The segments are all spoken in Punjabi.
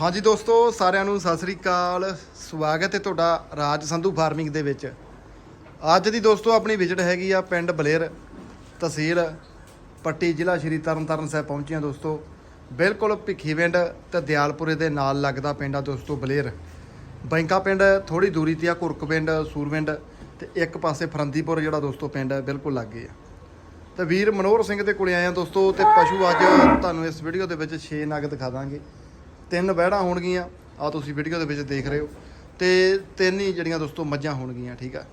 ਹਾਂਜੀ ਦੋਸਤੋ, ਸਾਰਿਆਂ ਨੂੰ ਸਤਿ ਸ੍ਰੀ ਅਕਾਲ। ਸਵਾਗਤ ਹੈ ਤੁਹਾਡਾ ਰਾਜ ਸੰਧੂ ਫਾਰਮਿੰਗ ਦੇ ਵਿੱਚ। ਅੱਜ ਦੀ ਦੋਸਤੋ, ਆਪਣੀ ਵਿਜ਼ਿਟ ਹੈਗੀ ਆ ਪਿੰਡ ਬਲੇਰ ਤਹਿਸੀਲ, ਪੱਟੀ ਜ਼ਿਲ੍ਹਾ ਸ਼੍ਰੀ ਤਰਨਤਾਰਨ ਸਾਹਿਬ ਪਹੁੰਚੇ ਹਾਂ ਦੋਸਤੋ। ਬਿਲਕੁਲ ਭਿੱਖੀਵਿੰਡ ਤੇ ਦਿਆਲਪੁਰੇ ਦੇ ਨਾਲ ਲੱਗਦਾ ਪਿੰਡ ਆ ਦੋਸਤੋ ਬਲੇਰ। ਬੈਂਕਾ ਪਿੰਡ ਥੋੜੀ ਦੂਰੀ ਤੇ ਆ ਕੁਰਕ ਪਿੰਡ ਸੂਰਵਿੰਡ ਤੇ ਇੱਕ ਪਾਸੇ ਫਰੰਦੀਪੁਰ ਜਿਹੜਾ ਦੋਸਤੋ ਪਿੰਡ ਹੈ ਬਿਲਕੁਲ ਲਾਗੇ ਆ। ਤੇ ਵੀਰ ਮਨੋਹਰ ਸਿੰਘ ਦੇ ਕੋਲੇ ਆਏ ਆ ਦੋਸਤੋ ਤੇ ਪਸ਼ੂ ਅੱਜ ਤੁਹਾਨੂੰ ਇਸ ਵੀਡੀਓ ਦੇ ਵਿੱਚ 6 ਨਗ ਦਿਖਾ ਦਾਂਗੇ। ਤਿੰਨ ਬਹਿੜਾਂ ਹੋਣਗੀਆਂ ਆ ਤੁਸੀਂ ਵੀਡੀਓ ਦੇ ਵਿੱਚ ਦੇਖ ਰਹੇ ਹੋ। ਤੇ ਤਿੰਨ ਹੀ ਜਿਹੜੀਆਂ ਦੋਸਤੋ ਮੱਝਾਂ ਹੋਣਗੀਆਂ ਠੀਕ ਆ।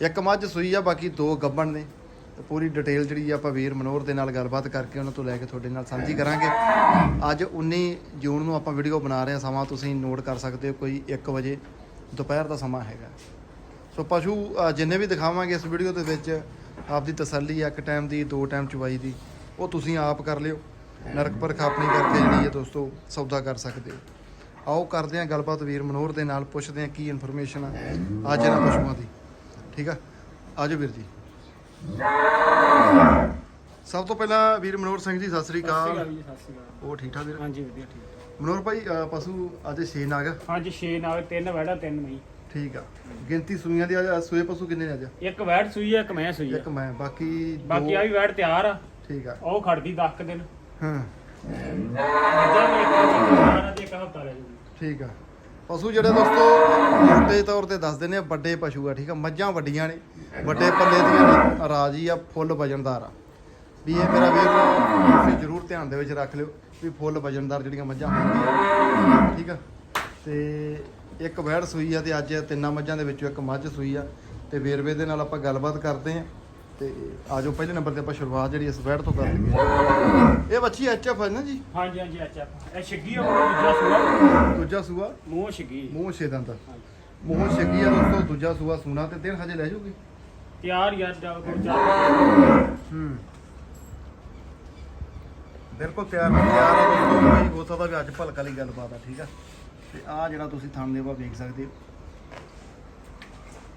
ਇੱਕ ਮੱਝ ਸੂਈ ਆ ਬਾਕੀ ਦੋ ਗੱਬਣ ਨੇ। ਤੇ ਪੂਰੀ ਡਿਟੇਲ ਜਿਹੜੀ ਆ ਆਪਾਂ ਵੀਰ ਮਨੋਹਰ ਦੇ ਨਾਲ ਗੱਲਬਾਤ ਕਰਕੇ ਉਹਨਾਂ ਤੋਂ ਲੈ ਕੇ ਤੁਹਾਡੇ ਨਾਲ ਸਾਂਝੀ ਕਰਾਂਗੇ। ਅੱਜ 19 ਜੂਨ ਨੂੰ ਆਪਾਂ ਵੀਡੀਓ ਬਣਾ ਰਹੇ ਹਾਂ ਸਮਾਂ ਤੁਸੀਂ ਨੋਟ ਕਰ ਸਕਦੇ ਹੋ ਕੋਈ 1 ਵਜੇ। ਦੁਪਹਿਰ ਦਾ ਸਮਾਂ ਹੈਗਾ। ਸੋ ਪਸ਼ੂ ਜਿੰਨੇ ਵੀ ਦਿਖਾਵਾਂਗੇ ਇਸ ਵੀਡੀਓ ਦੇ ਵਿੱਚ ਆਪਦੀ ਤਸੱਲੀ ਆ, ਇੱਕ ਟਾਈਮ ਦੀ ਦੋ ਟਾਈਮ ਚੁਵਾਈ ਦੀ ਉਹ ਤੁਸੀਂ ਆਪ ਕਰ ਲਿਓ। ਨਰਕ ਪਰਖ ਆਪਣੀ ਕਰਕੇ ਜਿਹੜੀ ਹੈ ਦੋਸਤੋ ਸੌਦਾ ਕਰ ਸਕਦੇ ਹੋ। ਆਓ ਕਰਦੇ ਹਾਂ ਗੱਲਬਾਤ ਵੀਰ ਮਨੋਹਰ ਦੇ ਨਾਲ ਪੁੱਛਦੇ ਹਾਂ ਕੀ ਇਨਫੋਰਮੇਸ਼ਨ ਆ ਅੱਜ ਇਹਨਾਂ ਪਸ਼ੂਆਂ ਦੀ। ਠੀਕ ਆ? ਆਜੋ ਵੀਰ ਜੀ। ਸਭ ਤੋਂ ਪਹਿਲਾਂ ਵੀਰ ਮਨੋਹਰ ਸਿੰਘ ਜੀ ਸਤਿ ਸ੍ਰੀ ਅਕਾਲ। ਅਕਾਲ ਜੀ ਸਤਿ ਸ਼੍ਰੀ ਅਕਾਲ। ਉਹ ਠੀਕ ਠਾਕ ਵੀਰ? ਹਾਂਜੀ ਵਧੀਆ ਠੀਕ ਮਨੋਹਰ ਭਾਈ ਅ, ਪਸ਼ੂ ਅੱਜ 6 ਨਾਗ ਹਾਂਜੀ 6 ਨਾਲ ਤਿੰਨ ਵੈੜਾ ਤਿੰਨ ਮਈ ਠੀਕ ਆ। ਗਿਣਤੀ ਸੂਈਆਂ ਦੀ ਅੱਜ ਸੂਏ ਪਸ਼ੂ ਕਿੰਨੇ ਨੇ ਅੱਜ? ਇੱਕ ਵੈੜ ਸੂਈ ਹੈ ਇੱਕ ਮੈਂ ਸੂਈ ਇੱਕ ਹੈ ਮੈਂ ਬਾਕੀ ਬਾਕੀ ਆ ਵੀ ਵੈੜ ਤਿਆਰ ਆ। ਠੀਕ ਆ। ਉਹ ਖੜਦੀ 10 ਕੁ ਦਿਨ। ਹਾਂ ਮੱਝਾਂ ਵੀ ਇੱਕ ਤਿਆਰ ਆ ਇੱਕ ਹਫਤਾ ਰਹਿ ਜੂਗੀ ਠੀਕ ਆ। ਪਸ਼ੂ ਜਿਹੜੇ ਦੋਸਤੋ ਮੋਟੇ ਤੌਰ ਤੇ ਦੱਸ ਦਿੰਦੇ ਆ, ਵੱਡੇ ਪਸ਼ੂ ਆ, ਠੀਕ ਆ। ਮੱਝਾਂ ਵੱਡੀਆਂ ਨੇ, ਵੱਡੇ ਪੱਲੇ ਦੀਆਂ ਨੇ, ਰਾਜੀ ਆ, ਫੁੱਲ ਵਜਨਦਾਰ ਆ। ਵੀ ਇਹ ਮੇਰਾ ਵੀਰ, ਤੁਸੀਂ ਜ਼ਰੂਰ ਧਿਆਨ ਦੇ ਵਿੱਚ ਰੱਖ ਲਿਓ ਵੀ ਫੁੱਲ ਵਜਨਦਾਰ ਜਿਹੜੀਆਂ ਮੱਝਾਂ ਹੁੰਦੀਆਂ ਠੀਕ ਆ। ਤੇ ਇੱਕ ਵਹਿੜ ਸੂਈ ਆ ਤੇ ਅੱਜ ਤਿੰਨਾਂ ਮੱਝਾਂ ਦੇ ਵਿੱਚੋਂ ਇੱਕ ਮੱਝ ਸੂਈ ਆ। ਤੇ ਵੇਰਵੇ ਦੇ ਨਾਲ ਆਪਾਂ ਗੱਲਬਾਤ ਕਰਦੇ ਆ। ਤੇ ਆਜੋ ਪਹਿਲੇ ਨੰਬਰ ਤੇ ਆਪਾਂ ਸ਼ੁਰੂਆਤ ਜਿਹੜੀ ਇਸ ਵਹਿੜ ਤੋਂ ਕਰ ਲਈਏ। ਇਹ ਬੱਚੀ ਐਚਐਫ ਹੈ ਨਾ ਜੀ? ਹਾਂਜੀ ਹਾਂਜੀ ਅੱਛਾ ਇਹ ਛਿੱਗੀ ਆ ਉਹ ਦੂਜਾ ਸੂਆ। ਦੂਜਾ ਸੂਆ? ਮੂੰਹ ਛਿੱਗੀ। ਮੂੰਹ ਛੇਦਾਂ ਦਾ ਮੂੰਹ ਛੱਗੀ ਆ ਦੋਸਤੋ ਦੂਜਾ ਸੂਆ ਸੂਣਾ ਤੇ ਦਿਨ ਹਜੇ ਲੈ ਜੂਗੀ ਤਿਆਰ ਯਾਰ ਕੋਲ ਚਾਹ ਹੂੰ। ਬਿਲਕੁਲ ਤਿਆਰ ਤਿਆਰ ਆ ਦੋਸਤੋ। ਭਾਈ ਹੋ ਸਕਦਾ ਵੀ ਅੱਜ ਭਲਕ ਵਾਲੀ ਗੱਲਬਾਤ ਆ ਠੀਕ ਆ? ਤੇ ਆ ਜਿਹੜਾ ਤੁਸੀਂ ਥਣ ਦੇਵਾ ਵੇਖ ਸਕਦੇ ਹੋ।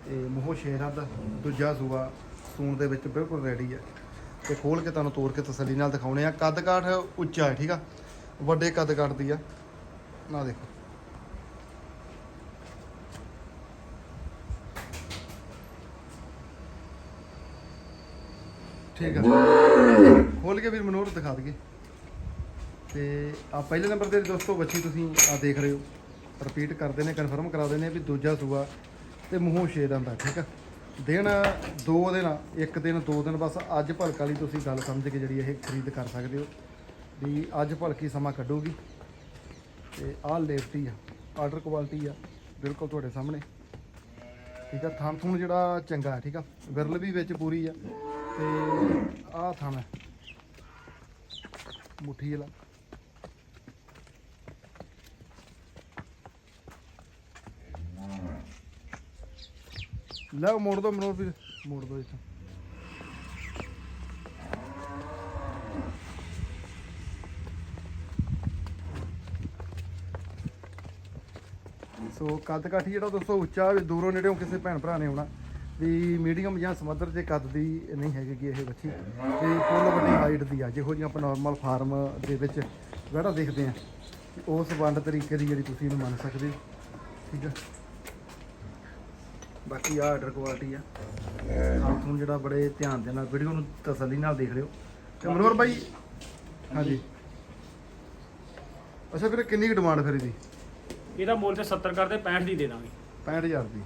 ਤੇ ਮੂੰਹ ਸ਼ੇਰਾਂ ਦਾ ਦੂਜਾ ਸੂਆ। ਸੂਣ ਦੇ ਵਿੱਚ ਬਿਲਕੁਲ ਰੈਡੀ ਹੈ ਤੇ ਖੋਲ ਕੇ ਤੁਹਾਨੂੰ ਤੋੜ ਕੇ ਤਸੱਲੀ ਨਾਲ ਦਿਖਾਉਣੇ ਆ। ਕੱਦ ਕਾਠ ਉੱਚਾ ਹੈ, ਠੀਕ ਆ? ਵੱਡੇ ਕੱਦ ਕਾਠ ਦੀ ਆ। ਨਾ ਦੇਖੋ। ਠੀਕ ਆ। ਖੋਲ ਕੇ ਵੀਰ ਮਨੋਹਰ ਦਿਖਾ ਦਈਏ। ਤੇ ਆ ਪਹਿਲੇ ਨੰਬਰ ਤੇ ਦੋਸਤੋ, ਬੱਚੀ ਤੁਸੀਂ ਆ ਦੇਖ ਰਹੇ ਹੋ। ਰਿਪੀਟ ਕਰਦੇ ਨੇ ਕਨਫਰਮ ਕਰਾ ਦਿੰਦੇ ਨੇ ਵੀ ਦੂਜਾ ਸੂਆ ਤੇ ਮੂੰਹੋਂ ਛੇ ਦੰਦ ਆ, ਠੀਕ ਆ? ਦਿਨ ਦੋ ਦਿਨ, ਇੱਕ ਦਿਨ, ਦੋ ਦਿਨ, ਬਸ ਅੱਜ ਭਲਕ ਵਾਲੀ ਤੁਸੀਂ ਗੱਲ ਸਮਝ ਕੇ ਜਿਹੜੀ ਇਹ ਖਰੀਦ ਕਰ ਸਕਦੇ ਹੋ ਵੀ ਅੱਜ ਭਲਕੀ ਸਮਾਂ ਕੱਢੂਗੀ। ਤੇ ਆਹ ਲੇਫਟੀ ਆ, ਆਰਡਰ ਕੁਆਲਿਟੀ ਆ, ਬਿਲਕੁਲ ਤੁਹਾਡੇ ਸਾਹਮਣੇ। ਠੀਕ ਆ ਥਣ ਥੁਣ ਜਿਹੜਾ ਚੰਗਾ ਹੈ, ਠੀਕ ਆ, ਵਿਰਲ ਵੀ ਵਿੱਚ ਪੂਰੀ ਆ। ਤੇ ਆਹ ਥਣ ਹੈ, ਮੁੱਠੀ ਵਾਲਾ। ਲੈ ਉਹ ਮੋੜ ਦੋ ਮਨੋਰ ਵੀਰ। ਮੋੜ ਦੋ ਇੱਥੋਂ। ਸੋ ਕੱਦ ਕਾਠੀ ਜਿਹੜਾ ਦੋਸਤੋ ਉੱਚਾ ਵੀ ਦੂਰੋਂ ਨੇੜਿਓਂ ਕਿਸੇ ਭੈਣ ਭਰਾ ਨੇ ਆਉਣਾ, ਵੀ ਮੀਡੀਅਮ ਜਾਂ ਸਮੱਧਰ ਦੇ ਕੱਦ ਦੀ ਨਹੀਂ ਹੈਗੀ ਗੀ ਇਹ ਬੱਚੀ। ਤੇ ਫੁੱਲ ਵੱਡੀ ਹਾਈਟ ਦੀ ਆ, ਜਿਹੋ ਜਿਹੀ ਆਪਾਂ ਨਾਰਮਲ ਫਾਰਮ ਦੇ ਵਿੱਚ ਜਿਹੜਾ ਦੇਖਦੇ ਆ। ਉਸ ਵੰਡ ਤਰੀਕੇ ਦੀ ਜਿਹੜੀ ਤੁਸੀਂ ਇਹਨੂੰ ਮੰਨ ਸਕਦੇ ਹੋ। ਠੀਕ ਆ? ਬਾਕੀ ਆ ਆਰਡਰ ਕੁਆਲਿਟੀ ਆ। ਆਪ ਤੁਹਾਨੂੰ ਜਿਹੜਾ ਬੜੇ ਧਿਆਨ ਦੇ ਨਾਲ ਵੀਡੀਓ ਨੂੰ ਤਸੱਲੀ ਨਾਲ ਦੇਖ ਲਿਓ। ਤੇ ਮਨੋਹਰ ਬਾਈ ਹਾਂਜੀ। ਅੱਛਾ ਫਿਰ ਕਿੰਨੀ ਕੁ ਡਿਮਾਂਡ ਫਿਰ ਇਹਦੀ? ਇਹਦਾ ਮੁੱਲ ਤੇ 70 ਕਰਦੇ 65 ਦੀ ਦੇ ਦਾਂਗੇ। 65000 ਦੀ।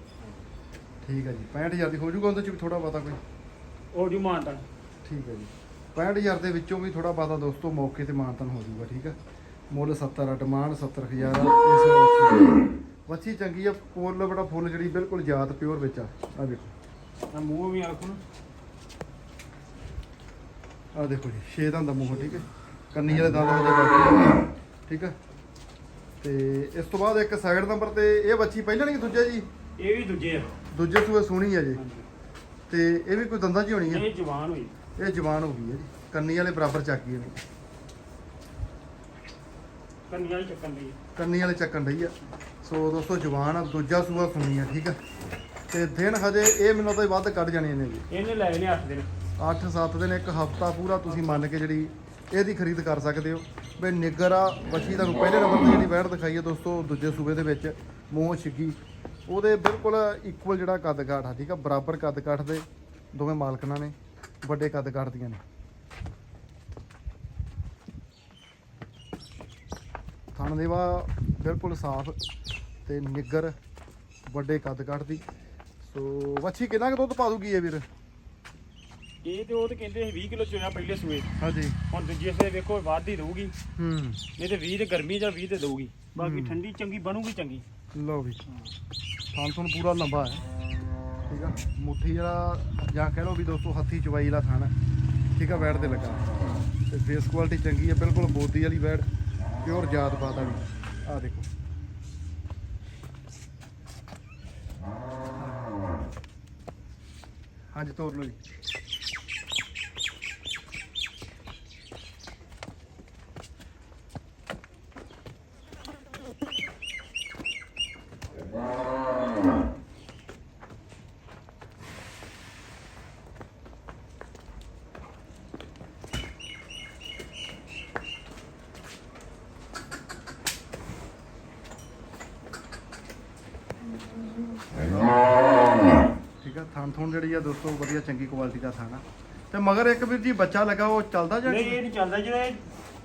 ਠੀਕ ਹੈ ਜੀ 65000 ਦੀ ਹੋ ਜਾਊਗਾ ਉਹਦੇ ਚ ਵੀ ਥੋੜਾ ਬਹੁਤਾ ਕੋਈ? ਉਹ ਜੂ ਮਾਨਤਾ ਠੀਕ ਹੈ ਜੀ। 65000 ਦੇ ਵਿੱਚੋਂ ਵੀ ਥੋੜਾ ਬਹੁਤਾ ਦੋਸਤੋ ਮੌਕੇ ਤੇ ਮਾਨਤਨ ਹੋ ਜਾਊਗਾ ਠੀਕ ਹੈ ਮੁੱਲ 70 ਆ ਡਿਮਾਂਡ 70000 ਆ ਇਸ ਵੱਛੀ ਚੰਗੀ ਆ ਫੁੱਲ ਬੜਾ ਫੁੱਲ ਜਿਹੜੀ ਬਿਲਕੁਲ ਜਾਤ ਪਿਓਰ ਵਿੱਚ ਆ। ਆ ਦੇਖੋ। ਆ ਮੂੰਹ ਵੀ ਆਖੋ ਨਾ ਆ ਦੇਖੋ ਜੀ ਛੇ ਦੰਦ ਦਾ ਮੂੰਹ ਠੀਕ ਹੈ। ਕੰਨੀ ਵਾਲੇ ਦੰਦ ਹਜੇ ਬਾਕੀ ਆ। ਠੀਕ ਹੈ ਤੇ ਇਸ ਤੋਂ ਬਾਅਦ ਇੱਕ ਸੈਕਿੰਡ ਨੰਬਰ ਤੇ ਇਹ ਬੱਚੀ ਪਹਿਲਾਂ ਨਹੀਂ ਦੂਜਾ ਜੀ? ਇਹ ਵੀ ਦੂਜੇ ਆ। ਦੂਜੇ ਸੂਏ ਸੋਹਣੀ ਹੈ ਜੀ। ਤੇ ਇਹ ਵੀ ਕੋਈ ਦੰਦਾਂ 'ਚ ਹੀ ਹੋਣੀ ਹੈ ਇਹ ਜਵਾਨ ਹੋਈ। ਇਹ ਜਵਾਨ ਹੋ ਗਈ ਹੈ ਜੀ। ਕੰਨੀ ਵਾਲੇ ਬਰਾਬਰ ਚੱਕ ਇਹਨੇ ਕੰਨੀਆਂ ਹੀ ਚੱਕਣ ਲਈ ਕੰਨੀ ਵਾਲੇ ਚੱਕਣ ਰਹੀ ਆ। ਸੋ ਦੋਸਤੋ ਜਵਾਨ ਆ ਦੂਜਾ ਸੂਆ ਸੁਣੀ ਆ ਠੀਕ ਆ। ਤੇ ਦਿਨ ਹਜੇ ਇਹ ਮੈਨੂੰ ਤਾਂ ਵੱਧ ਕੱਢ ਜਾਣੇ ਨੇ ਜੀ। ਇਹਨੇ ਲੈ ਨੇ 8 ਦਿਨ। 8-7 ਦਿਨ ਇੱਕ ਹਫਤਾ ਪੂਰਾ ਤੁਸੀਂ ਮੰਨ ਕੇ ਜਿਹੜੀ ਇਹਦੀ ਖਰੀਦ ਕਰ ਸਕਦੇ ਹੋ। ਵੀ ਨਿੱਗਰ ਆ ਵੱਛੀ ਤੁਹਾਨੂੰ ਪਹਿਲੇ ਨੰਬਰ ਤੇ ਜਿਹੜੀ ਵੈੜ ਦਿਖਾਈ ਹੈ ਦੋਸਤੋ ਦੂਜੇ ਸੂਬੇ ਦੇ ਵਿੱਚ ਮੂੰਹ ਛਿੱਗੀ। ਉਹਦੇ ਬਿਲਕੁਲ ਇਕੁਅਲ ਜਿਹੜਾ ਕੱਦ ਕਾਠ ਆ ਠੀਕ ਆ ਬਰਾਬਰ ਕੱਦ ਕਾਠ ਦੇ ਦੋਵੇਂ ਮਾਲਕਨਾਂ ਨੇ ਵੱਡੇ ਕੱਦ ਕਾਠ ਦੀਆਂ ਨੇ। ਥਣ ਦੇਵਾ ਬਿਲਕੁਲ ਸਾਫ਼ ਤੇ ਨਿੱਗਰ ਵੱਡੇ ਕੱਦ ਕਾਠ ਦੀ ਸੋ ਵੱਛੀ ਕਿੰਨਾ ਕੁ ਦੁੱਧ ਪਾ ਦੂਗੀ ਇਹ ਵੀਰ? ਇਹ ਤੇ ਉਹ ਤੇ ਕਹਿੰਦੇ ਸੀ 20 ਕਿਲੋ ਚੋਇਆ ਪਹਿਲੇ ਸੂਏ। ਹਾਂਜੀ। ਹੁਣ ਦੂਜੇ ਸੂਏ ਵੇਖੋ ਵੱਧ ਹੀ ਦਊਗੀ। ਹੂੰ। ਨਹੀਂ ਤੇ 20 ਤੇ ਗਰਮੀ ਜਾਂ 20 ਤੇ ਦਊਗੀ। ਬਾਕੀ। ਠੰਡੀ ਚੰਗੀ ਬਣੂਗੀ ਚੰਗੀ। ਲਓ ਵੀ। ਥਣ ਥਣ ਪੂਰਾ ਲੰਬਾ ਹੈ। ਠੀਕ ਆ? ਮੁੱਠੀ ਜਿਹੜਾ ਜਾਂ ਕਹਿ ਲਓ ਵੀ ਦੋਸਤੋ ਹੱਥੀ ਚਵਾਈ ਵਾਲਾ ਥਣ ਹੈ। ਠੀਕ ਆ ਵੈੜ ਤੇ ਲੱਗਾ। ਤੇ ਫੇਸ ਕੁਆਲਿਟੀ ਚੰਗੀ ਹੈ ਬਿਲਕੁਲ ਬੋਦੀ ਵਾਲੀ ਵੈੜ ਪਿਓਰ ਜਾਤ ਪਾਤ ਵਾਲੀ। ਆ ਦੇਖੋ। ਹਾਂਜੀ ਤੋਰ ਲਓ ਜੀ ਠੀਕ ਆ ਥਣ ਥਣ ਜਿਹੜੀ ਆ ਦੋਸਤੋ ਵਧੀਆ ਚੰਗੀ ਕੁਆਲਿਟੀ ਦਾ ਥਣ। ਆ ਤੇ ਮਗਰ ਇੱਕ ਵੀਰ ਜੀ ਬੱਚਾ ਲੱਗਾ ਉਹ ਚੱਲਦਾ ਜਾਂ ਨਹੀਂ ਇਹ ਨਹੀਂ ਚੱਲਦਾ ਜਿਹੜੇ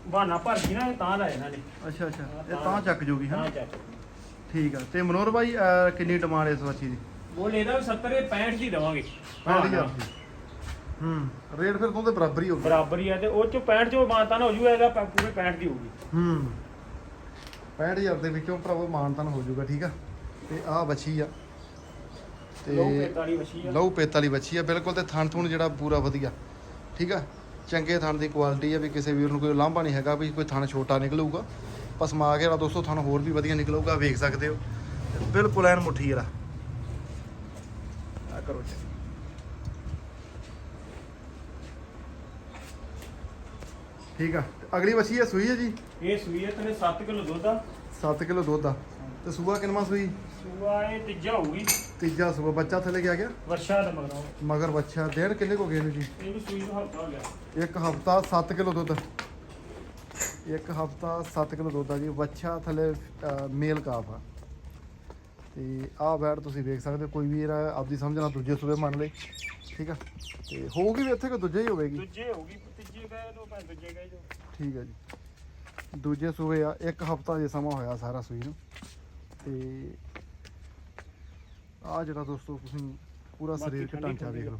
ਬਹਾਨਾ ਭਰ ਗਈ ਨਾ ਇਹ ਤਾਂ ਦਾ ਇਹਨਾਂ ਨੇ। ਅੱਛਾ ਅੱਛਾ ਇਹ ਤਾਂ ਚੱਕ ਜੂਗੀ ਹਾਂ ਚੱਕ। ਠੀਕ ਆ। ਤੇ ਮਨੋਰ ਭਾਈ ਅਹ, ਕਿੰਨੀ ਡਿਮਾਂਡ ਇਸ ਵੱਛੀ ਦੀ? ਉਹ ਲੈਦਾ 70 ਇਹ 65 ਦੀ ਦਵਾਂਗੇ। 65000 ਦੀ ਹੂੰ ਰੇਟ ਫਿਰ ਦੋਦੇ ਬਰਾਬਰ ਹੀ ਹੋਊਗਾ। ਬਰਾਬਰ ਹੀ ਆ ਤੇ ਉਹ ਚੋਂ 65 ਚੋਂ ਮਾਨਤਾਨ ਹੋ ਜੂਗਾ ਇਹਦਾ ਪ- ਪੂਰੇ 65 ਦੀ ਹੋਊਗੀ। ਹੂੰ। 65000 ਦੇ ਵਿੱਚੋਂ ਭਰਾਵੋ ਮਾਨਤਨ ਹੋ ਜਾਊਗਾ ਠੀਕ ਆ? ਤੇ ਆਹ ਵੱਛੀ ਆ। ਲੋ ਤੇ 45 ਵਛੀ ਆ। ਲਹੂ ਪੇਤ ਵਾਲੀ ਵੱਛੀ ਆ ਬਿਲਕੁਲ ਤੇ ਥਣ ਥੁਣ ਜਿਹੜਾ ਪੂਰਾ ਵਧੀਆ। ਠੀਕ ਆ? ਚੰਗੇ ਥਣ ਦੀ ਕੁਆਲਿਟੀ ਆ ਵੀ ਕਿਸੇ ਵੀਰ ਨੂੰ ਕੋਈ ਲਾਂਭਾ ਨਹੀਂ ਹੈਗਾ ਵੀ ਕੋਈ ਥਣ ਛੋਟਾ ਨਿਕਲੂਗਾ। ਪਸਮਾ ਕੇ ਵਾਲਾ ਦੋਸਤੋ ਥਣ ਹੋਰ ਵੀ ਵਧੀਆ ਨਿਕਲੂਗਾ ਵੇਖ ਸਕਦੇ ਹੋ। ਤੇ ਬਿਲਕੁਲ ਐਨ ਮੁੱਠੀ ਵਾਲਾ। ਆ ਕਰੋ ਜੀ ਠੀਕ ਆ? ਤੇ ਅਗਲੀ ਵੱਛੀ ਆ ਸੂਈ ਹੈ ਜੀ? ਇਹ ਸੂਈ ਹੈ ਤਨੇ 7 ਕਿਲੋ ਦੁੱਧ ਆ। 7 ਕਿਲੋ ਦੁੱਧ ਆ। ਤੇ ਸੂਆ ਕਿੰਨਵਾਂ ਸੂਈ? ਸੂਆ ਇਹ ਤੀਜਾ ਹੋਊਗੀ। ਤੀਜਾ ਸੂਆ ਬੱਚਾ ਥੱਲੇ ਗਿਆ ਗਿਆ? ਵਰਸ਼ਾ ਦਾ ਮਗਰੋਂ। ਮਗਰ ਬੱਚਾ ਡੇਢ ਕਿੰਨੇ ਕੋ ਗਏ ਨੇ ਜੀ। ਇਹਨੂੰ ਸੂਈ ਨੂੰ ਹਲਕਾ ਹੋ ਗਿਆ। ਇੱਕ ਹਫਤਾ 7 ਕਿਲੋ ਦੁੱਧ। ਇੱਕ ਹਫਤਾ 7 ਕਿਲੋ ਦੁੱਧ ਆ ਜੀ ਬੱਚਾ ਥੱਲੇ ਮੇਲ ਕਾਫ ਆ। ਤੇ ਆਹ ਬੈਡ ਤੁਸੀਂ ਵੇਖ ਸਕਦੇ ਹੋ, ਕੋਈ ਵੀ ਇਹਦਾ ਆਪਦੀ ਸਮਝ ਨਾਲ ਦੂਜੇ ਸੂਬੇ ਮੰਨ ਲੇ ਠੀਕ ਆ? ਤੇ ਹੋਊਗੀ ਵੀ ਇੱਥੇ ਕਿ ਦੂਜੇ ਹੀ ਹੋਵੇਗੀ? ਦੂਜੇ ਹੋਊਗੀ ਤੀਜੇ ਗਏ ਤੋਂ ਭਾਵੇਂ ਦੂਜੇ ਗਏ ਜੋ। ਠੀਕ ਆ ਜੀ। ਦੂਜੇ ਸੂਬੇ ਆ ਇੱਕ ਹਫਤਾ ਜੇ ਸਮਾਂ ਹੋਇਆ ਸਾਰਾ ਸੂਈ ਨੂੰ ਤੇ ਆ ਜਿਹੜਾ ਦੋਸਤੋ ਤੁਸੀਂ ਪੂਰਾ ਬਾਕੀ ਸਰੀਰਕ ਢਾਂਚਾ ਦੇਖ ਲਓ।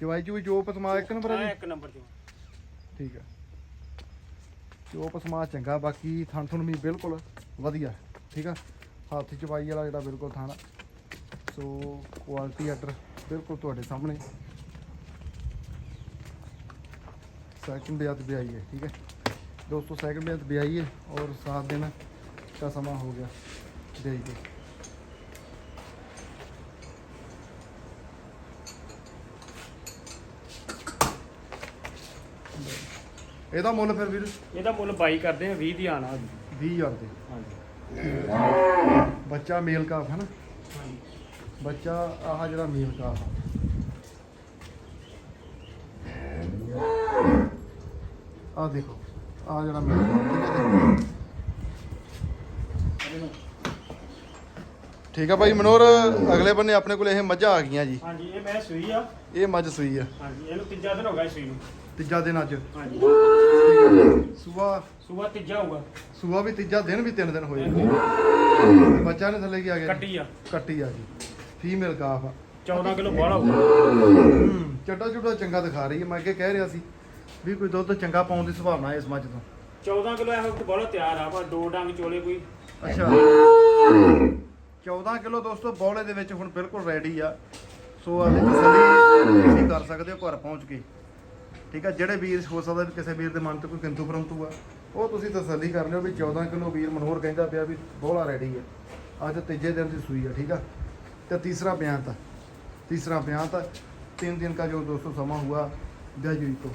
ਚਵਾਈ ਚੂਈ ਜੋ ਪਸਮਾ ਇੱਕ ਨੰਬਰ ਹਾਂ ਇੱਕ ਨੰਬਰ ਚੋਂ ਠੀਕ ਹੈ ਜੋ ਪਸਮਾ ਚੰਗਾ ਬਾਕੀ ਥਣ ਥਣ ਵੀ ਬਿਲਕੁਲ ਵਧੀਆ ਠੀਕ ਆ? ਹੱਥ ਚਵਾਈ ਵਾਲਾ ਜਿਹੜਾ ਬਿਲਕੁਲ ਥਣ। ਸੋ ਕੁਆਲਿਟੀ ਆਰਡਰ ਬਿਲਕੁਲ ਤੁਹਾਡੇ ਸਾਹਮਣੇ। ਸੈਕਿੰਡ ਬਿਆਤ ਬਿਆਈ ਹੈ ਠੀਕ ਹੈ ਦੋਸਤੋ ਸੈਕਿੰਡ ਬਿਆਤ ਬਿਆਈ ਹੈ ਔਰ 7 ਦਿਨ ਦਾ ਸਮਾਂ ਹੋ ਗਿਆ। ਇਹਦਾ ਮੁੱਲ ਫਿਰ ਵੀਰ? ਇਹਦਾ ਮੁੱਲ 22 ਕਰਦੇ ਆ 20 ਦੀ ਆਣਾ 20000 ਦੇ। ਹਾਂਜੀ। ਬੱਚਾ ਮੇਲ ਕਾਫ ਹੈ ਨਾ? ਹਾਂਜੀ। ਬੱਚਾ ਆਹ ਜਿਹੜਾ ਮੇਲ ਕਾਫ ਆ। ਆਹ ਦੇਖੋ ਆਹ ਜਿਹੜਾ ਮੇਲ ਕਾਫ ਠੀਕ ਹੈ ਜੀ। ਠੀਕ ਆ ਭਾਈ ਮਨੋਰ ਅਗਲੇ ਬੰਨੇ ਆਪਣੇ ਕੋਲ ਇਹ ਮੱਝਾਂ ਆ ਗਈਆਂ ਜੀ। ਹਾਂਜੀ ਇਹ ਮੈਂ ਸੂਈ ਆ। ਇਹ ਮੱਝ ਸੂਈ ਆ। ਹਾਂਜੀ ਇਹਨੂੰ ਤੀਜਾ ਦਿਨ ਹੋ ਗਿਆ ਸੂਈ ਨੂੰ। ਤੀਜਾ ਦਿਨ ਅੱਜ। ਹਾਂਜੀ। ਸੂਆ। ਸੂਆ ਤੀਜਾ ਹੋਊਗਾ। ਸੂਆ ਵੀ ਤੀਜਾ ਦਿਨ ਵੀ ਤਿੰਨ ਦਿਨ ਹੋਏ। ਤੇ ਬੱਚਾ ਨੇ ਥੱਲੇ ਕੀ ਆ ਗਿਆ? ਕੱਟੀ ਆ। ਕੱਟੀ ਆ ਜੀ। ਫੀਮੇਲ ਕਾਫ ਆ। 14 ਕਿਲੋ ਬਾਹਲਾ ਹੋਊਗਾ। ਹੂੰ ਚੱਡਾ ਚੁੱਡਾ ਚੰਗਾ ਦਿਖਾ ਰਹੀ ਹੈ ਮੈਂ ਅੱਗੇ ਕਹਿ ਰਿਹਾ ਸੀ ਵੀ ਕੋਈ ਦੁੱਧ ਚੰਗਾ ਪਾਉਣ ਦੀ ਸੰਭਾਵਨਾ ਹੈ ਇਸ ਮੱਝ ਤੋਂ। 14 ਕਿਲੋ ਇਹ ਵਕਤ ਬਾਹਲਾ ਤਿਆਰ ਆ ਪਰ ਦੋ ਡੰਗ ਚੋਲੇ ਕੋਈ। ਅੱਛਾ। 14 ਕਿਲੋ ਦੋਸਤੋ ਬੌਲੇ ਦੇ ਵਿੱਚ ਹੁਣ ਬਿਲਕੁਲ ਰੈਡੀ ਆ। ਸੋ ਅਸੀਂ ਤਸੱਲੀ ਤੁਸੀਂ ਕਰ ਸਕਦੇ ਹੋ ਘਰ ਪਹੁੰਚ ਕੇ। ਠੀਕ ਆ, ਜਿਹੜੇ ਵੀਰ ਹੋ ਸਕਦਾ ਕਿਸੇ ਵੀਰ ਦੇ ਮਨ ਤੇ ਕੋਈ ਕਿੰਤੂ ਪਰੰਤੂ ਆ, ਉਹ ਤੁਸੀਂ ਤਸੱਲੀ ਕਰ ਲਿਓ ਵੀ 14 ਕਿਲੋ ਵੀਰ ਮਨੋਹਰ ਕਹਿੰਦਾ ਪਿਆ ਵੀ ਬੌਲਾ ਰੈਡੀ ਆ। ਅੱਜ ਤੀਜੇ ਦਿਨ ਦੀ ਸੂਈ ਆ, ਠੀਕ ਆ? ਤੇ ਤੀਸਰਾ ਬਿਆਨ ਤਾਂ, ਤੀਸਰਾ ਬਿਆਨ ਤਾਂ ਤਿੰਨ ਦਿਨ ਦਾ ਜੋ ਦੋਸਤੋ ਸਮਾਂ ਹੁਆ ਜੈ ਜੀ ਤੋਂ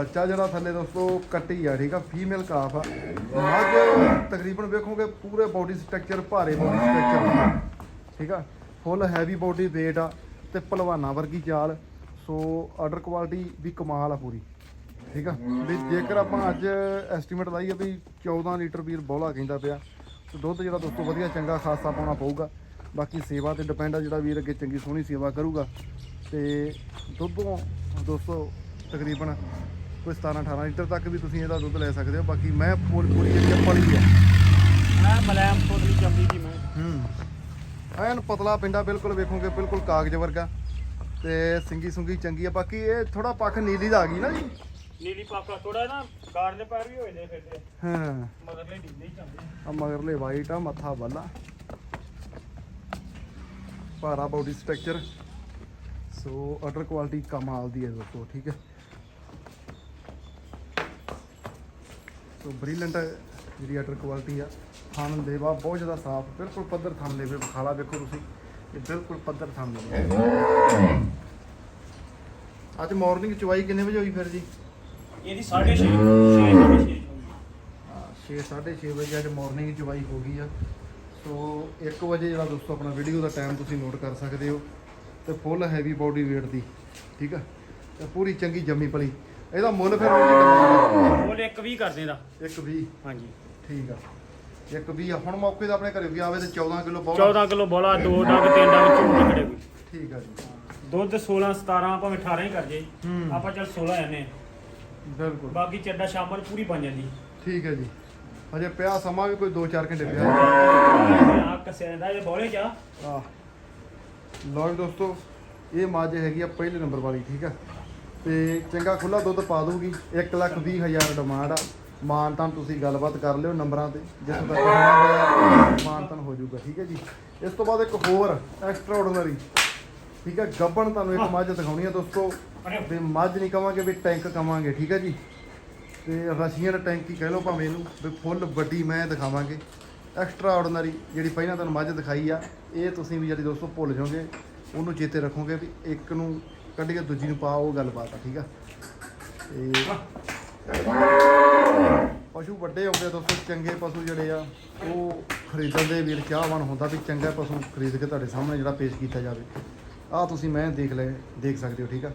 ਬੱਚਾ ਜਿਹੜਾ ਥੱਲੇ ਦੋਸਤੋ ਕੱਟੀ ਆ ਠੀਕ ਆ? ਫੀਮੇਲ ਕਾਫ ਆ। ਮੱਝ ਤਕਰੀਬਨ ਵੇਖੋਗੇ ਪੂਰੇ ਬੋਡੀ ਸਟਰਕਚਰ ਭਾਰੇ ਬੋਡੀ ਸਟਰਕਚਰ ਠੀਕ ਆ? ਫੁੱਲ ਹੈਵੀ ਬੋਡੀ weight ਆ ਤੇ ਭਲਵਾਨਾਂ ਵਰਗੀ ਚਾਲ। ਸੋ ਆਰਡਰ ਕੁਆਲਿਟੀ ਵੀ ਕਮਾਲ ਆ ਪੂਰੀ। ਠੀਕ ਆ? ਵੀ ਜੇਕਰ ਆਪਾਂ ਅੱਜ ਐਸਟੀਮੇਟ ਲਾਈਏ ਵੀ 14 ਲੀਟਰ ਵੀਰ ਬੋਲਾ ਕਹਿੰਦਾ ਪਿਆ ਤੇ ਦੁੱਧ ਜਿਹੜਾ ਦੋਸਤੋ ਵਧੀਆ ਚੰਗਾ ਖਾਸਾ ਪਾਉਣਾ ਪਊਗਾ। ਬਾਕੀ ਸੇਵਾ ਤੇ ਡਿਪੈਂਡ ਆ ਜਿਹੜਾ ਵੀਰ ਅੱਗੇ ਚੰਗੀ ਸੋਹਣੀ ਸੇਵਾ ਕਰੂਗਾ। ਤੇ ਦੁੱਧੋਂ ਦੋਸਤੋ ਤਕਰੀਬਨ ਕੋਈ 17 18 ਲੀਟਰ ਤੱਕ ਵੀ ਤੁਸੀਂ ਇਹਦਾ ਦੁੱਧ ਲੈ ਸਕਦੇ ਹੋ। ਬਾਕੀ ਮੈਂ ਪੂਰੀ ਪੂਰੀ ਜਿਹੜੀ ਪਲੀ ਆ ਮੈਂ ਮਲੈਮ ਪੋਲੀ ਚੰਬੀ ਦੀ ਮੈਂ। ਹੂੰ। ਐਨ ਪਤਲਾ ਪਿੰਡਾ ਬਿਲਕੁਲ ਵੇਖੋਗੇ ਬਿਲਕੁਲ ਕਾਗਜ਼ ਵਰਗਾ ਤੇ ਸਿੰਗੀ ਸੁੰਗੀ ਚੰਗੀ ਆ। ਬਾਕੀ ਇਹ ਥੋੜਾ ਪੱਖ ਨੀਲੀ ਦਾ ਆ ਗਈ ਨਾ ਜੀ? ਨੀਲੀ ਪਾਕਾ ਥੋੜਾ ਨਾ ਦੇ ਪੈਰ ਵੀ ਹੋਏ ਨੇ ਫਿਰਦੇ ਹਾਂ। ਮਗਰਲੇ ਢਿੱਲੇ ਹੀ ਚੰਬੀ ਆ ਮਗਰਲੇ ਵਾਈਟ ਆ ਮੱਥਾ ਵਾਲਾ। ਭਾਰਾ body structure so utter quality ਕਮਾਲ ਦੀ ਹੈ ਦੋਸਤੋ ਠੀਕ ਹੈ। ਸੋ ਬ੍ਰਿਲੀਅੰਟ ਜਿਹੜੀ ਅਟਰ ਕੁਆਲਿਟੀ ਆ। ਥਣ ਦੇਵਾ ਬਹੁਤ ਜ਼ਿਆਦਾ ਸਾਫ਼ ਬਿਲਕੁਲ ਪੱਧਰ ਥਣ ਦੇਵੇ ਵਿਖਾਲਾ ਵੇਖੋ ਤੁਸੀਂ। ਇਹ ਬਿਲਕੁਲ ਪੱਧਰ ਥਣ ਦੇਵੇ ਅੱਜ ਮਾਰਨਿੰਗ ਚਵਾਈ ਕਿੰਨੇ ਵਜੇ ਹੋਈ ਫਿਰ ਜੀ? ਇਹਦੀ 6.5 6.5 6 6:30 ਵਜੇ ਅੱਜ ਮਾਰਨਿੰਗ ਚਵਾਈ ਹੋ ਗਈ ਆ। ਸੋ 1 ਵਜੇ ਜਿਹੜਾ ਦੋਸਤੋ ਆਪਣਾ ਵੀਡੀਓ ਦਾ ਟਾਈਮ ਤੁਸੀਂ ਨੋਟ ਕਰ ਸਕਦੇ ਹੋ। ਤੇ ਫੁੱਲ ਹੈਵੀ ਬਾਡੀ weight ਦੀ ਠੀਕ ਆ? ਤੇ ਪੂਰੀ ਚੰਗੀ ਜੰਮੀ ਪਲੀ। ਇਹਦਾ ਮੁੱਲ ਫਿਰ ਉਹ ਜੀ ਬੋਲ ਇੱਕ ਵੀ ਕਰ ਦੇਦਾ। ਇੱਕ 20 ਹਾਂਜੀ। ਠੀਕ ਆ। ਇੱਕ 20 ਆ। ਹੁਣ ਮੌਕੇ ਤੇ ਆਪਣੇ ਘਰੇ ਵੀ ਆਵੇ ਤੇ 14 ਕਿਲੋ ਬਹੁਤ 14 ਕਿਲੋ ਬੋਲਾ ਦੋ ਡੰਗ ਤਿੰਨ ਡੰਗ ਝੂਠ ਖੜੇ ਕੋਈ ਠੀਕ ਆ ਜੀ। ਦੁੱਧ 16 17 ਭਾਵੇਂ 18 ਹੀ ਕਰ ਜੇ। ਹੂੰ। ਆਪਾਂ ਚੱਲ 16 ਆਨੇ ਬਿਲਕੁਲ। ਬਾਕੀ ਚੱਡਾ ਸ਼ਾਮਾਂ ਨੂੰ ਪੂਰੀ ਬਣ ਜਾਂਦੀ। ਠੀਕ ਹੈ ਜੀ। ਹਜੇ ਪਿਆ ਸਮਾਂ ਵੀ ਕੋਈ 2-4 ਘੰਟੇ ਪਿਆ। ਆ ਕਸਿਆ ਦਾ ਇਹ ਬੋਲੇ ਚ ਆ। ਆ ਲਓ ਜੀ ਦੋਸਤੋ ਇਹ ਮੱਝ ਹੈਗੀ ਆ ਪਹਿਲੇ ਨੰਬਰ ਵਾਲੀ ਠੀਕ ਆ। ਤੇ ਚੰਗਾ ਖੁੱਲਾ ਦੁੱਧ ਪਾ ਦੂਗੀ। 1 ਲੱਖ 20 ਹਜ਼ਾਰ ਡਿਮਾਂਡ ਆ। ਮਾਨਤਨ ਤੁਸੀਂ ਗੱਲਬਾਤ ਕਰ ਲਿਓ ਨੰਬਰਾਂ ਤੇ। ਜਿੱਥੋਂ ਤੱਕ ਹੋਣਾ ਹੋਇਆ ਮਾਨਤਨ ਹੋ ਜਾਊਗਾ, ਠੀਕ ਹੈ ਜੀ। ਇਸ ਤੋਂ ਬਾਅਦ ਇੱਕ ਹੋਰ ਐਕਸਟਰਾ ਆਰਡੀਨਰੀ ਠੀਕ ਹੈ, ਗੱਬਣ ਤੁਹਾਨੂੰ ਇੱਕ ਮੱਝ ਦਿਖਾਉਣੀ ਆ ਦੋਸਤੋ। ਤੇ ਮੱਝ ਨਹੀਂ ਕਵਾਂਗੇ, ਵੀ ਟੈਂਕ ਕਵਾਂਗੇ, ਠੀਕ ਹੈ ਜੀ। ਤੇ ਰਸ਼ੀਅਨ ਟੈਂਕੀ ਕਹਿ ਲਓ ਭਾਵੇਂ ਇਹਨੂੰ, ਵੀ ਫੁੱਲ ਵੱਡੀ ਮੈਂ ਦਿਖਾਵਾਂਗੇ। ਐਕਸਟਰਾ ਆਰਡੀਨਰੀ ਜਿਹੜੀ ਪਹਿਲਾਂ ਤੁਹਾਨੂੰ ਮੱਝ ਦਿਖਾਈ ਆ, ਇਹ ਤੁਸੀਂ ਵੀ ਜਿਹੜੀ ਦੋਸਤੋ ਭੁੱਲ ਜਾਓਗੇ, ਉਹਨੂੰ ਚੇਤੇ ਰੱਖੋਗੇ ਵੀ ਇੱਕ ਨੂੰ ਕੱਢ ਕੇ ਦੂਜੀ ਨੂੰ ਪਾ, ਉਹ ਗੱਲਬਾਤ ਆ, ਠੀਕ ਆ? ਤੇ ਪਸ਼ੂ ਵੱਡੇ ਆਉਂਦੇ ਗਏ ਦੋਸਤੋ, ਚੰਗੇ ਪਸ਼ੂ ਜਿਹੜੇ ਆ, ਉਹ ਖਰੀਦਣ ਦੇ ਵੀਰ ਚਾਹਵਾਨ ਹੁੰਦਾ ਵੀ ਚੰਗਾ ਪਸ਼ੂ ਖਰੀਦ ਕੇ ਤੁਹਾਡੇ ਸਾਹਮਣੇ ਜਿਹੜਾ ਪੇਸ਼ ਕੀਤਾ ਜਾਵੇ। ਆਹ ਤੁਸੀਂ ਮੈਂ ਦੇਖ ਲੈ, ਦੇਖ ਸਕਦੇ ਹੋ, ਠੀਕ ਆ?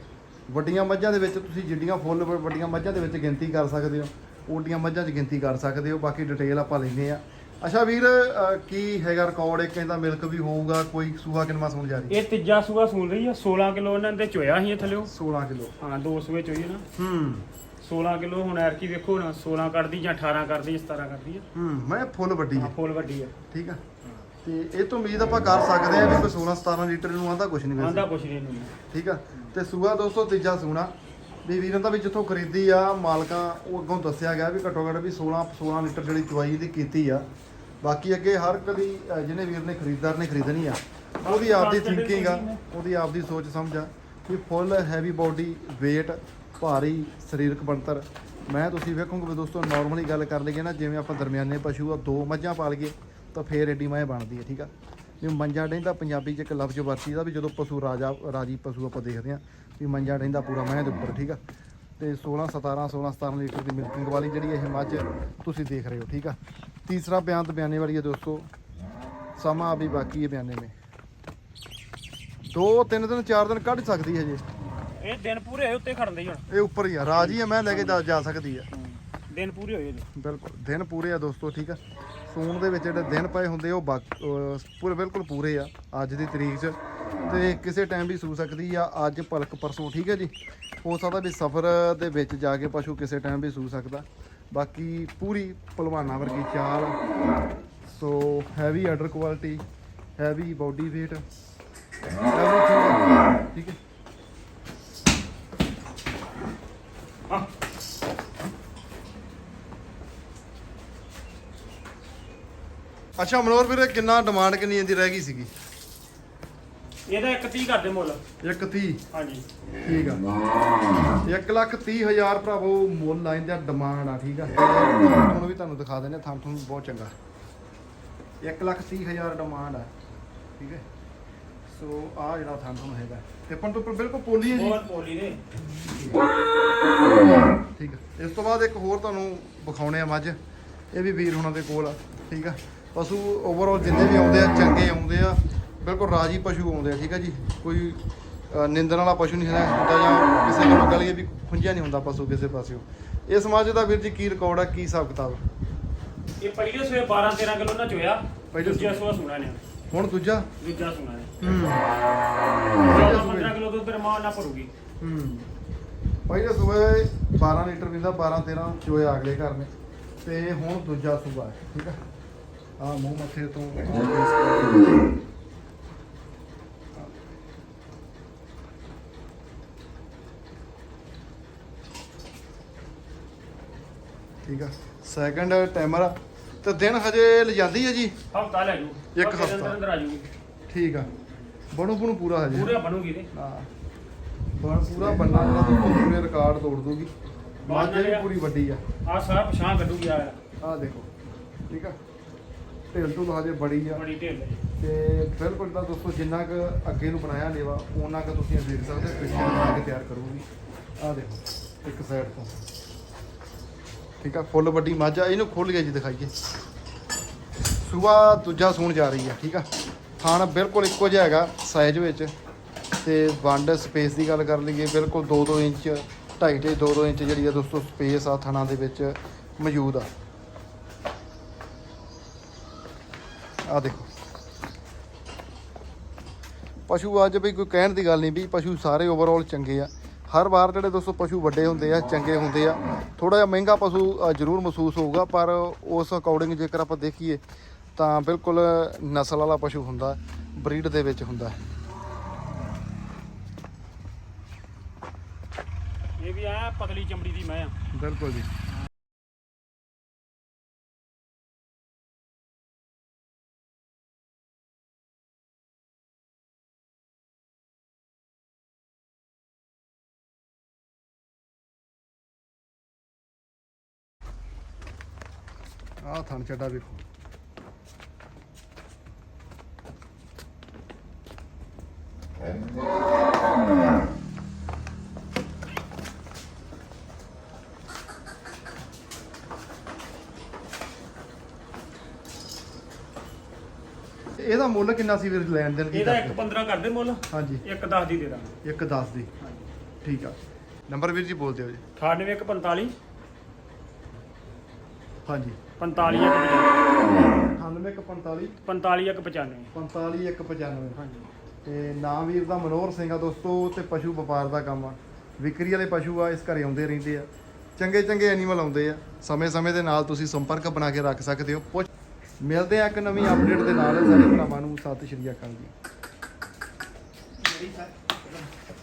ਵੱਡੀਆਂ ਮੱਝਾਂ ਦੇ ਵਿੱਚ ਤੁਸੀਂ ਜਿੱਡੀਆਂ ਫੁੱਲ, ਵੱਡੀਆਂ ਮੱਝਾਂ ਦੇ ਵਿੱਚ ਗਿਣਤੀ ਕਰ ਸਕਦੇ ਹੋ ਓਡੀਆਂ ਮੱਝਾਂ 'ਚ ਗਿਣਤੀ ਕਰ ਸਕਦੇ ਹੋ, ਬਾਕੀ ਡਿਟੇਲ ਆਪਾਂ ਲੈਨੇ ਆ। ਅੱਛਾ ਵੀਰ ਅਹ, ਕੀ ਹੈਗਾ ਰਿਕਾਰਡ ਇੱਕ ਕਹਿੰਦਾ ਮਿਲਕ ਵੀ ਹੋਊਗਾ ਕੋਈ ਸੂਆ ਕਿੰਨਾ ਸੁਣ ਜਾ ਰਹੀ? ਇਹ ਤੀਜਾ ਸੂਆ ਸੂਲ ਰਹੀ ਆ 16 ਕਿਲੋ ਇਹਨਾਂ ਦੇ ਚੋਇਆ ਸੀ ਇਹ ਥੱਲਿਓ 16 ਕਿਲੋ। ਹਾਂ ਦੋ ਸੂਏ ਚੋਈ ਨਾ। ਹੂੰ। 16 ਕਿਲੋ ਹੁਣ ਐਰਕੀ ਵੇਖੋ ਨਾ 16 ਕਰਦੀ ਜਾਂ 18 ਕਰਦੀ 17 ਕਰਦੀ ਆ। ਹੂੰ ਮੈਂ ਫੁੱਲ ਵੱਡੀ ਹਾਂ ਹੈ ਫੁੱਲ ਵੱਡੀ ਆ। ਠੀਕ ਆ। ਤੇ ਇਹ ਤੋਂ ਉਮੀਦ ਆਪਾਂ ਕਰ ਸਕਦੇ ਆ ਵੀ ਕੋਈ 16 17 ਲੀਟਰ ਨੂੰ ਆਂਦਾ ਕੁਝ ਨਹੀਂ ਵੈਸੇ। ਆਂਦਾ ਕੁਛ ਨਹੀਂ ਇਹਨੂੰ ਠੀਕ ਆ। ਤੇ ਸੂਆ ਦੋਸਤੋ ਤੀਜਾ ਸੂਣਾ। ਵੀ ਵੀਰਾਂ ਦਾ ਵੀ ਜਿੱਥੋਂ ਖਰੀਦੀ ਆ ਮਾਲਕਾਂ ਉਹ ਅੱਗੋਂ ਦੱਸਿਆ ਗਿਆ ਵੀ ਘੱਟੋ ਘੱਟ ਵੀ 16 16 ਲੀਟਰ ਜਿਹੜੀ ਚੁਆਈ ਦੀ ਕੀਤੀ ਆ ਬਾਕੀ ਅੱਗੇ ਹਰ ਕਦੀ ਅ, ਜਿਹਨੇ ਵੀਰ ਨੇ ਖਰੀਦਦਾਰ ਨੇ ਖਰੀਦਣੀ ਆ ਉਹਦੀ ਆਪਦੀ ਥਿੰਕਿੰਗ ਆ ਉਹਦੀ ਆਪਦੀ ਸੋਚ ਸਮਝ ਆ ਵੀ ਫੁੱਲ ਹੈਵੀ ਬਾਡੀ weight ਭਾਰੀ ਸਰੀਰਕ ਬਣਤਰ। ਮੈਂ ਤੁਸੀਂ ਵੇਖੋਗੇ ਵੀ ਦੋਸਤੋ ਨਾਰਮਲੀ ਗੱਲ ਕਰ ਲਈਏ ਨਾ ਜਿਵੇਂ ਆਪਾਂ ਦਰਮਿਆਨੇ ਪਸ਼ੂ ਆ ਦੋ ਮੱਝਾਂ ਪਾਲ ਗਏ ਤਾਂ ਫੇਰ ਐਡੀ ਮੈਂ ਬਣਦੀ ਹੈ ਠੀਕ ਆ? ਵੀ ਮੰਜਾ ਡੈਂਦਾ ਪੰਜਾਬੀ ਚ ਇੱਕ ਲਫ਼ਜ਼ ਵਰਤੀ ਦਾ ਵੀ ਜਦੋਂ ਪਸ਼ੂ ਰਾਜਾ ਰਾਜੀ ਪਸ਼ੂ ਆਪਾਂ ਦੇਖਦੇ ਆ ਵੀ ਮੰਜਾ ਡੈਂਦਾ ਪੂਰਾ ਮੈਂ ਦੇ ਉੱਪਰ ਠੀਕ ਆ? ਤੇ 16 17 16 17 ਲੀਟਰ ਦੀ ਮਿਲਕਿੰਗ ਵਾਲੀ ਜਿਹੜੀ ਇਹ ਮੱਝ ਤੁਸੀਂ ਦੇਖ ਰਹੇ ਹੋ ਠੀਕ ਆ? ਤੀਸਰਾ ਬਿਆਨ ਤੇ ਬਿਆਨੇ ਵਾਲੀ ਹੈ ਦੋਸਤੋ। ਸਮਾਂ ਅਭੀ ਬਾਕੀ ਹੈ ਬਿਆਨੇ ਮੇ। ਦੋ ਤਿੰਨ ਦਿਨ ਚਾਰ ਦਿਨ ਕੱਢ ਸਕਦੀ ਹੈ ਜੇ। ਇਹ ਦਿਨ ਪੂਰੇ ਹੋਏ ਉੱਤੇ ਖੜਨ ਦੇ ਹੁਣ। ਇਹ ਉੱਪਰ ਹੀ ਆ ਰਾਜੀ ਆ ਮੈਂ ਲੈ ਕੇ ਜਾ- ਸਕਦੀ ਆ। ਦਿਨ ਪੂਰੇ ਹੋਏ ਬਿਲਕੁਲ ਦਿਨ ਪੂਰੇ ਆ ਦੋਸਤੋ ਠੀਕ ਆ? ਸੂਣ ਦੇ ਵਿੱਚ ਜਿਹੜੇ ਦਿਨ ਪਏ ਹੁੰਦੇ ਉਹ ਪੂਰੇ ਬਿਲਕੁਲ ਪੂਰੇ ਆ ਅੱਜ ਦੀ ਤਰੀਕ 'ਚ। ਤੇ ਕਿਸੇ ਟਾਈਮ ਵੀ ਸੂ ਸਕਦੀ ਆ ਅੱਜ ਭਲਕ ਪਰਸੋਂ ਠੀਕ ਹੈ ਜੀ? ਹੋ ਸਕਦਾ ਵੀ ਸਫ਼ਰ ਦੇ ਵਿੱਚ ਜਾ ਕੇ ਪਸ਼ੂ ਕਿਸੇ ਟਾਈਮ ਵੀ ਸੂ ਸਕਦਾ। ਬਾਕੀ ਪੂਰੀ ਭਲਵਾਨਾਂ ਵਰਗੀ ਚਾਲ। So heavy order quality heavy body weight ਠੀਕ ਹੈ। ਅੱਛਾ ਮਨੋਰ ਵੀਰੇ, ਕਿੰਨਾ ਡਿਮਾਂਡ ਕਿੰਨੀ ਇਹਦੀ ਰਹਿ ਗਈ ਸੀਗੀ? ਇਹਦਾ ਇੱਕ 30 ਕਰਦੇ ਮੁੱਲ। ਇੱਕ 30 ਹਾਂਜੀ। ਠੀਕ ਆ। 1 ਲੱਖ 30 ਹਜ਼ਾਰ ਭਰਾਵੋ ਮੁੱਲ ਲਾਈਨ ਦਾ ਡਿਮਾਂਡ ਆ ਠੀਕ ਆ। ਤੁਹਾਨੂੰ ਵੀ ਤੁਹਾਨੂੰ ਦਿਖਾ ਦਿੰਦੇ ਥਾਂ ਤੁਹਾਨੂੰ ਬਹੁਤ ਚੰਗਾ। 1 ਲੱਖ 30 ਹਜ਼ਾਰ ਡਿਮਾਂਡ ਆ ਠੀਕ ਹੈ ਸੋ ਆ ਜਿਹੜਾ ਥਾਂ ਤੁਹਾਨੂੰ ਹੈਗਾ। ਟਿੱਪਣ ਤੋਂ ਉੱਪਰ ਬਿਲਕੁਲ ਪੋਲੀ ਹੈ ਜੀ। ਬਹੁਤ ਪੋਲੀ ਨੇ। ਠੀਕ ਆ। ਇਸ ਤੋਂ ਬਾਅਦ ਇੱਕ ਹੋਰ ਤੁਹਾਨੂੰ ਵਿਖਾਉਣੇ ਆ ਮੱਝ। ਇਹ ਵੀ ਵੀਰ ਹੁਣਾਂ ਦੇ ਕੋਲ ਆ ਠੀਕ ਆ। ਪਸ਼ੂ ਓਵਰਆਲ ਜਿੰਨੇ ਵੀ ਆਉਂਦੇ ਆ ਚੰਗੇ ਆਉਂਦੇ ਆ। ਬਿਲਕੁਲ ਰਾਜੀ ਪਸ਼ੂ ਆਉਂਦੇ ਆ ਠੀਕ ਆ ਜੀ। ਕੋਈ ਨਿੰਦਣ ਵਾਲਾ ਪਸ਼ੂ ਨਹੀਂ ਹੈ ਹੁੰਦਾ ਜਾਂ ਕਿਸੇ ਨੂੰ ਗੱਲ ਇਹ ਵੀ ਖੁੰਝਿਆ ਨਹੀਂ ਹੁੰਦਾ ਪਸ਼ੂ ਕਿਸੇ ਪਾਸਿਓ। ਇਸ ਸਮਾਜ ਦਾ ਵੀਰ ਜੀ ਕੀ ਰਿਕਾਰਡ ਆ ਕੀ ਹਿਸਾਬ ਕਿਤਾਬ ਇਹ ਪਹਿਲੇ ਸਵੇ 12 13 ਕਿਲੋ ਨਾ ਚੋਇਆ ਪਹਿਲੇ ਦੂਜਾ ਸੂਆ ਸੁਣਾ ਨੇ ਹੁਣ ਦੂਜਾ? ਦੂਜਾ ਸੁਣਾ ਨੇ। ਹੂੰ। 15 ਕਿਲੋ ਦੁੱਧ ਫਿਰ ਮਾਂ ਨਾ ਭਰੂਗੀ ਹੂੰ। ਪਹਿਲੇ ਸੂਬੇ 12 ਲੀਟਰ ਪੀਂਦਾ 12 13 ਚੋਏ ਅਗਲੇ ਘਰ ਨੇ। ਤੇ ਹੁਣ ਦੂਜਾ ਸੂਬਾ ਹੈ ਠੀਕ ਆ। ਆ ਮੂੰਹ ਮੱਥੇ ਤੋਂ ਠੀਕ ਆ। ਸੈਕੰਡ ਟਾਈਮਰ ਆ। ਤੇ ਦਿਨ ਹਜੇ ਲਿਜਾਂਦੀ ਹੈ ਜੀ? ਹਫਤਾ ਲੈ ਜੂ। ਇੱਕ ਹਫ਼ਤੇ ਦੇ ਹਫ਼ਤਾ। ਅੰਦਰ ਆ ਜੂਗੀ। ਠੀਕ ਆ। ਬਣੂ ਬਣੂ ਪੂਰਾ ਹਜੇ। ਪੂਰਾ ਬਣੂਗੀ ਤੇ। ਹਾਂ। ਬਣ ਪੂਰਾ ਬੰਨਾ ਜਿਹੜਾ ਤੋਂ ਪੂਰੇ ਰਿਕਾਰਡ ਤੋੜ ਦੂਗੀ ਵੀ ਲਿਆ। ਪੂਰੀ ਵੱਡੀ ਆ। ਆ ਸਾਰਾ ਪਛਾਣ ਕੱਢੂਗੀ ਆ ਆਹ ਦੇਖੋ। ਠੀਕ ਆ। ਢਿੱਲ ਤੋਂ ਹਜੇ ਬੜੀ ਆ। ਬੜੀ ਢੇਲ ਹੈ ਤੇ ਬਿਲਕੁਲ ਤਾਂ ਦੋਸਤੋ ਜਿੰਨਾ ਕੁ ਅੱਗੇ ਨੂੰ ਬਣਾਇਆ ਲੇਵਾ ਉਹਨਾਂ ਕੁ ਤੁਸੀਂ ਦੇਖ ਸਕਦੇ ਹੋ ਪਿੱਛੇ ਨੂੰ ਬਣਾ ਕੇ ਤਿਆਰ ਕਰੂਗੀ। ਆਹ ਦੇਖੋ ਇੱਕ ਸਾਈਡ ਤੋਂ। ਠੀਕ ਆ, ਫੁੱਲ ਵੱਡੀ ਮੱਝ ਆ, ਇਹਨੂੰ ਖੋਲ ਕੇ ਜੀ ਦਿਖਾਈਏ। ਸੂਆ ਦੂਜਾ ਸੂਣ ਜਾ ਰਹੀ ਆ, ਠੀਕ ਆ। ਥਾਣ ਬਿਲਕੁਲ ਇੱਕੋ ਜਿਹਾ ਹੈਗਾ ਸਾਈਜ਼ ਵਿੱਚ। ਤੇ ਵੰਡ ਸਪੇਸ ਦੀ ਗੱਲ ਕਰ ਲਈਏ, ਬਿਲਕੁਲ 2-2 ਇੰਚ 2.5 2-2 ਇੰਚ ਜਿਹੜੀ ਆ ਦੋਸਤੋ ਸਪੇਸ ਆ ਥਾਣਾ ਦੇ ਵਿੱਚ ਮੌਜੂਦ ਆ। ਆ ਦੇਖੋ। ਪਸ਼ੂ ਅੱਜ ਵੀ ਕੋਈ ਕਹਿਣ ਦੀ ਗੱਲ ਨਹੀਂ ਵੀ ਪਸ਼ੂ ਸਾਰੇ ਓਵਰਆਲ ਚੰਗੇ ਆ। ਹਰ ਵਾਰ ਜਿਹੜੇ ਦੋਸਤੋ ਪਸ਼ੂ ਵੱਡੇ ਹੁੰਦੇ ਆ ਚੰਗੇ ਹੁੰਦੇ ਆ ਥੋੜਾ ਜਿਹਾ ਮਹਿੰਗਾ ਪਸ਼ੂ ਜ਼ਰੂਰ ਮਹਿਸੂਸ ਹੋਊਗਾ ਪਰ ਉਸ ਅਕੋਰਡਿੰਗ ਜੇਕਰ ਆਪਾਂ ਦੇਖੀਏ ਤਾਂ ਬਿਲਕੁਲ ਨਸਲ ਵਾਲਾ ਪਸ਼ੂ ਹੁੰਦਾ ਬਰੀਡ ਦੇ ਵਿੱਚ ਹੁੰਦਾ। ਇਹ ਵੀ ਆ ਪਤਲੀ ਚਮੜੀ ਦੀ ਮੈਂ ਆ। ਬਿਲਕੁਲ ਜੀ। ਆਹ ਥਣ ਚੱਡਾ ਵੇਖੋ। ਇਹਦਾ ਮੁੱਲ ਕਿੰਨਾ ਸੀ ਵੀਰ ਲੈਣ ਦੇਣ ਕੀ ਇਹਦਾ? ਇੱਕ 15 ਕਰਦੇ ਮੁੱਲ ਹਾਂਜੀ। ਇੱਕ 10 ਦੀ ਦੇ ਦਾਂਗੇ। ਇੱਕ 10 ਦੀ। ਠੀਕ ਆ। ਨੰਬਰ ਵੀਰ ਜੀ ਬੋਲ ਦਿਓ ਜੀ। 9145 ਹਾਂਜੀ। 45 9845 45 195 45195 ਹਾਂਜੀ। ਤੇ ਨਾਮ ਵੀਰ ਦਾ ਮਨੋਹਰ ਸਿੰਘ ਆ ਦੋਸਤੋ ਤੇ ਪਸ਼ੂ ਵਪਾਰ ਦਾ ਕੰਮ ਆ। ਵਿਕਰੀ ਵਾਲੇ ਪਸ਼ੂ ਆ ਇਸ ਘਰੇ ਆਉਂਦੇ ਰਹਿੰਦੇ ਆ। ਚੰਗੇ ਚੰਗੇ ਐਨੀਮਲ ਆਉਂਦੇ ਆ। ਸਮੇਂ-ਸਮੇਂ ਦੇ ਨਾਲ ਤੁਸੀਂ ਸੰਪਰਕ ਬਣਾ ਕੇ ਰੱਖ ਸਕਦੇ ਹੋ। ਪੁੱਛ ਮਿਲਦੇ ਆ ਇੱਕ ਨਵੀਂ ਅਪਡੇਟ ਦੇ ਨਾਲ। ਸਾਡੇ ਭਰਾਵਾਂ ਨੂੰ ਸਤਿ ਸ਼੍ਰੀ ਅਕਾਲ ਜੀ। ਸਰ